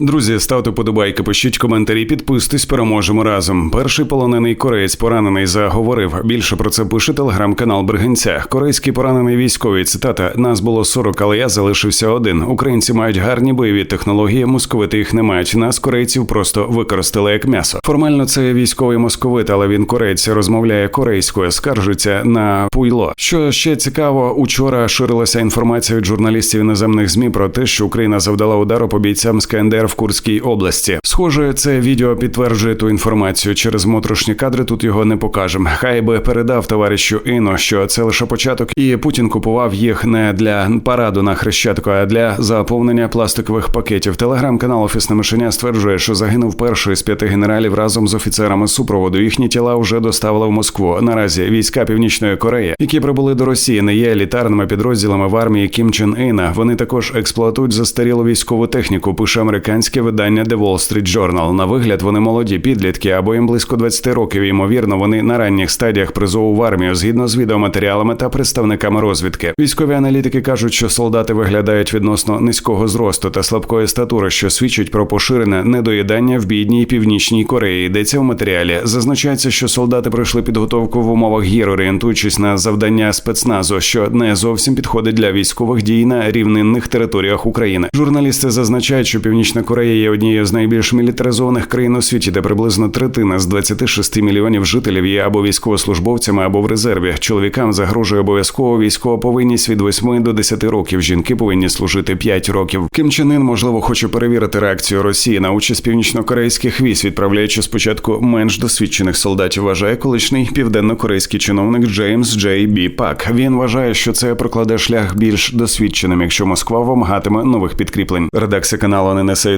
Друзі, ставте подобайки, пишіть коментарі, підписуйтесь, переможемо разом. Перший полонений кореєць поранений заговорив. Більше про це пише телеграм-канал Бригинця. Корейський поранений військовий цитата: нас було 40, але я залишився один. Українці мають гарні бойові технології, московити їх не мають. Нас корейців просто використали як м'ясо. Формально це військовий московит, але він кореєць розмовляє корейською, скаржиться на пуйло. Що ще цікаво, учора ширилася інформація від журналістів іноземних змі про те, що Україна завдала удару по бійцям з КНДР в Курській області. Схоже, це відео підтверджує ту інформацію. Через моторошні кадри тут його не покажемо. Хай би передав товаришу Іно, що це лише початок, і Путін купував їх не для параду на хрещатку, а для заповнення пластикових пакетів. Телеграм-канал Офісне мишеня стверджує, що загинув перший з п'яти генералів разом з офіцерами супроводу. Їхні тіла вже доставили в Москву. Наразі війська Північної Кореї, які прибули до Росії, не є елітарними підрозділами в армії Кім Чен Іна. Вони також експлуатують застарілу військову техніку. Пише американське видання The Wall Street Journal. На вигляд вони молоді підлітки або їм близько 20 років. Ймовірно, вони на ранніх стадіях призову в армію згідно з відеоматеріалами та представниками розвідки. Військові аналітики кажуть, що солдати виглядають відносно низького зросту та слабкої статури, що свідчить про поширене недоїдання в бідній північній Кореї. Йдеться в матеріалі. Зазначається, що солдати пройшли підготовку в умовах гір, орієнтуючись на завдання спецназу, що не зовсім підходить для військових дій на рівнинних територіях України. Журналісти зазначають, що Північна Корея є однією з найбільш мілітаризованих країн у світі, де приблизно третина з 26 мільйонів жителів є або військовослужбовцями, або в резерві. Чоловікам загрожує обов'язково військова повинність від 8 до 10 років. Жінки повинні служити 5 років. Ким Чен Ін, можливо, хоче перевірити реакцію Росії на участь північно-корейських військ, відправляючи спочатку менш досвідчених солдатів. Вважає колишній південно-корейський чиновник Джеймс Джей Бі Пак. Він вважає, що це прокладе шлях більш досвідченим, якщо Москва вимагатиме нових підкріплень. Редакція каналу не несе